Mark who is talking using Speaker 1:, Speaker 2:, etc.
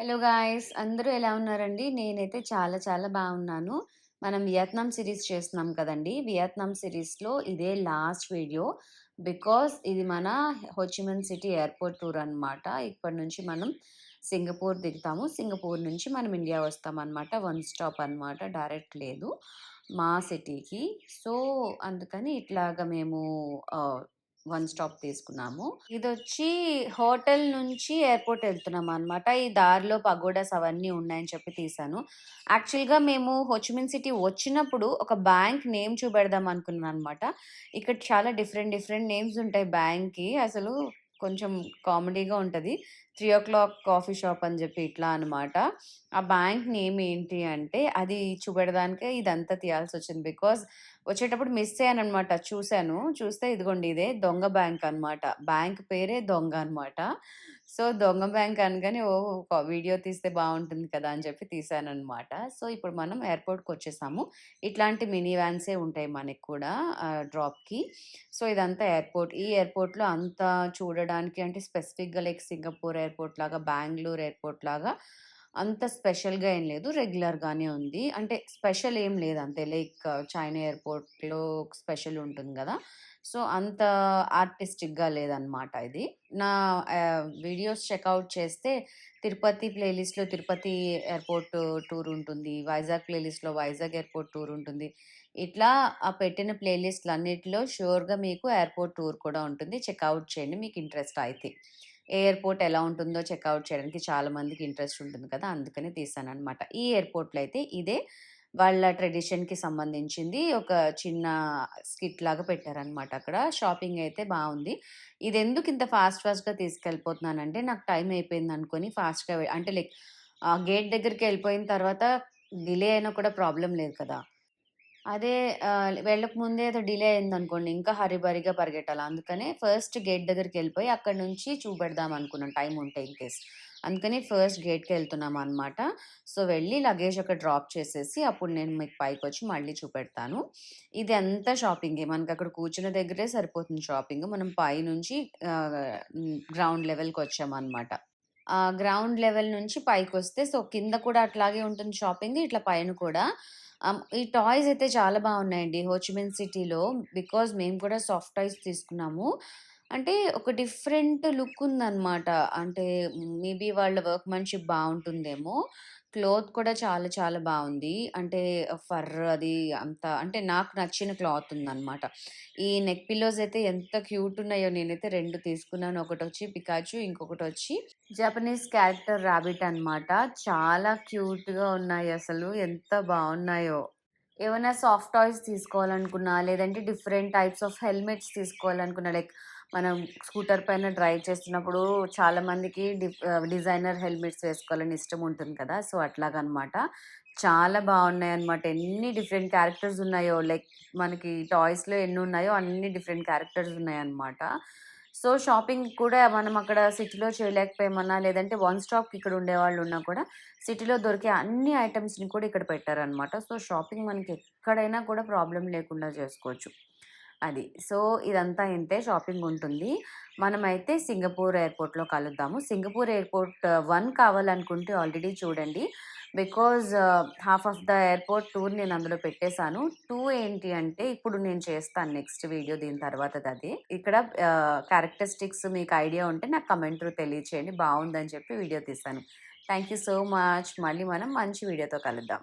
Speaker 1: Hello guys అందరూ ఎలా ఉన్నారండి? నేనైతే చాలా చాలా బాగున్నాను. మనం వియత్నాం సిరీస్ చేస్తున్నాం కదండీ! వియత్నాం సిరీస్‌లో ఇదే లాస్ట్ వీడియో. బికాస్ ఇది మన హోచిమన్ సిటీ ఎయిర్‌పోర్ట్ టూర్ అనమాట. ఇప్పటి నుంచి మనం సింగపూర్ దిగుతాము. సింగపూర్ నుంచి మనం ఇండియా వస్తామనమాట. వన్ స్టాప్ అనమాట. డైరెక్ట్ లేదు మా సిటీకి. సో, అందుకని ఇట్లాగా మేము వన్ స్టాప్ తీసుకున్నాము. ఇది వచ్చి హోటల్ నుంచి ఎయిర్‌పోర్ట్ ఎళ్తున్నామనమాట. ఈ దారిలో పగోడాస్ అవన్నీ ఉన్నాయని చెప్పి తీశాను. యాక్చువల్‌గా మేము హోచిమిన్ సిటీ వచ్చినప్పుడు ఒక బ్యాంక్ నేమ్ చూపెడదాం అనుకున్నాను అనమాట ఇక్కడ చాలా డిఫరెంట్ డిఫరెంట్ నేమ్స్ ఉంటాయి బ్యాంక్‌కి. అసలు కొంచెం కామెడీగా ఉంటుంది 3:00 కాఫీ షాప్ అని చెప్పి ఇట్లా అనమాట. ఆ బ్యాంక్ నేమ్ ఏంటి అంటే అది చూపెడడానికే ఇదంతా తీయాల్సి వచ్చింది బికాజ్ వచ్చేటప్పుడు మిస్ అయ్యాను అనమాట చూశాను చూస్తే ఇదిగోండి ఇదే దొంగ బ్యాంక్ అనమాట. బ్యాంక్ పేరే దొంగ అనమాట. సో, దొంగ బ్యాంక్ అనగానే ఓ వీడియో తీస్తే బాగుంటుంది కదా! అని చెప్పి తీశాననమాట. సో, ఇప్పుడు మనం ఎయిర్పోర్ట్కి వచ్చేసాము ఇట్లాంటి మినీ వ్యాన్సే ఉంటాయి మనకి కూడా డ్రాప్‌కి. సో, ఇదంతా ఎయిర్‌పోర్ట్. ఈ ఎయిర్‌పోర్ట్‌లో అంతా చూడడానికి అంటే స్పెసిఫిక్‌గా లైక్ సింగపూర్ ఎయిర్ ఎయిర్‌పోర్ట్ లాగా, బెంగళూరు ఎయిర్‌పోర్ట్ లాగా అంత స్పెషల్‌గా ఏం లేదు. రెగ్యులర్‌గానే ఉంది. అంటే స్పెషల్ ఏం లేదు అంతే. లైక్ చైనా ఎయిర్‌పోర్ట్‌లో స్పెషల్ ఉంటుంది కదా సో, అంత ఆర్టిస్టిక్‌గా లేదనమాట ఇది. నా వీడియోస్ చెక్అవుట్ చేస్తే తిరుపతి ప్లేలిస్ట్‌లో తిరుపతి ఎయిర్‌పోర్ట్ టూర్ ఉంటుంది. వైజాగ్ ప్లేలిస్ట్‌లో వైజాగ్ ఎయిర్‌పోర్ట్ టూర్ ఉంటుంది. ఇట్లా ఆ పెట్టిన ప్లేలిస్ట్‌లన్నిటిలో షూర్గా మీకు ఎయిర్‌పోర్ట్ టూర్ కూడా ఉంటుంది. చెక్అవుట్ చేయండి మీకు ఇంట్రెస్ట్ అయితే. ఎయిర్‌పోర్ట్ ఎలా ఉంటుందో చెక్అవుట్ చేయడానికి చాలా మందికి ఇంట్రెస్ట్ ఉంటుంది కదా! అందుకని అనమాట ఈ ఎయిర్‌పోర్ట్‌లో అయితే ఇదే వాళ్ళ ట్రెడిషన్‌కి సంబంధించింది ఒక చిన్న స్కిట్ లాగా పెట్టారనమాట అక్కడ. షాపింగ్ అయితే బాగుంది ఇది ఎందుకు ఇంత ఫాస్ట్ ఫాస్ట్‌గా తీసుకెళ్ళిపోతున్నానంటే నాకు టైం అయిపోయింది అనుకొని ఫాస్ట్‌గా అంటే లైక్ గేట్ దగ్గరికి వెళ్ళిపోయిన తర్వాత డిలే అయినా కూడా ప్రాబ్లం లేదు కదా! అదే వెళ్ళక ముందే ఏదో డిలే అయింది అనుకోండి ఇంకా హరిబరిగా పరిగెట్టాలి. అందుకనే ఫస్ట్ గేట్ దగ్గరికి వెళ్ళిపోయి అక్కడి నుంచి చూపెడదాం అనుకున్నాను టైం ఉంటే ఇన్‌కేస్. అందుకని ఫస్ట్ గేట్కి వెళ్తున్నాం అనమాట సో, వెళ్ళి లగేజ్ అక్కడ డ్రాప్ చేసేసి అప్పుడు నేను మీకు పైకి వచ్చి మళ్ళీ చూపెడతాను. ఇది అంతా షాపింగే. మనకి అక్కడ కూర్చున్న దగ్గరే సరిపోతుంది షాపింగ్. మనం పై నుంచి గ్రౌండ్ లెవెల్కి వచ్చామన్నమాట గ్రౌండ్ లెవెల్ నుంచి పైకి వస్తే సో, కింద కూడా అట్లాగే ఉంటుంది షాపింగ్. ఇట్లా పైన కూడా. ఈ టాయ్స్ అయితే చాలా బాగున్నాయండి హోచిమిన్ సిటీలో. బికాజ్ మేము కూడా సాఫ్ట్ టాయ్స్ తీసుకున్నాము. అంటే ఒక డిఫరెంట్ లుక్ ఉందన్నమాట అంటే మేబీ వాళ్ళ వర్క్ మంచి బాగుంటుందేమో క్లాత్ కూడా చాలా చాలా బాగుంది అంటే ఫర్ అది అంతా అంటే నాకు నచ్చిన క్లాత్ ఉందన్నమాట ఈ నెక్ పిల్లోస్ అయితే ఎంత క్యూట్ ఉన్నాయో నేనైతే రెండు తీసుకున్నాను. ఒకటి వచ్చి పికాచు ఇంకొకటొచ్చి జపనీస్ క్యారెక్టర్ రాబిట్ అనమాట. చాలా క్యూట్‌గా ఉన్నాయి అసలు. ఎంత బాగున్నాయో ఏమైనా సాఫ్ట్ టాయ్స్ తీసుకోవాలనుకున్నా, లేదంటే డిఫరెంట్ టైప్స్ ఆఫ్ హెల్మెట్స్ తీసుకోవాలనుకున్నా లైక్ మనం స్కూటర్ పైన డ్రైవ్ చేస్తున్నప్పుడు చాలామందికి డిజైనర్ హెల్మెట్స్ వేసుకోవాలని ఇష్టం ఉంటుంది కదా! సో, అట్లాగనమాట. చాలా బాగున్నాయి అనమాట ఎన్ని డిఫరెంట్ క్యారెక్టర్స్ ఉన్నాయో లైక్ మనకి టాయ్స్‌లో ఎన్ని ఉన్నాయో అన్ని డిఫరెంట్ క్యారెక్టర్స్ ఉన్నాయన్నమాట. సో, షాపింగ్ కూడా మనం అక్కడ సిటీలో చేయలేకపోయామన్నా లేదంటే వన్ స్టాప్‌కి ఇక్కడ ఉండేవాళ్ళు ఉన్నా కూడా సిటీలో దొరికే అన్ని ఐటమ్స్ని కూడా ఇక్కడ పెట్టారనమాట. సో, షాపింగ్ మనకి ఎక్కడైనా కూడా ప్రాబ్లం లేకుండా చేసుకోవచ్చు. అది. సో, ఇదంతా ఇంతే షాపింగ్ ఉంటుంది. మనమైతే సింగపూర్ ఎయిర్‌పోర్ట్‌లో కలుద్దాము. సింగపూర్ ఎయిర్‌పోర్ట్ వన్ కావాలనుకుంటే ఆల్రెడీ చూడండి. Because half of the airport tour నేను అందులో పెట్టేసాను. టూ ఏంటి అంటే ఇప్పుడు నేను చేస్తాను నెక్స్ట్ వీడియో దీని తర్వాత అది ఇక్కడ క్యారెక్టరిస్టిక్స్ మీకు ఐడియా ఉంటే నాకు కమెంట్ తెలియచేయండి. బాగుందని చెప్పి వీడియో తీస్తాను థ్యాంక్ యూ సో మచ్. మళ్ళీ మనం మంచి వీడియోతో కలుద్దాం.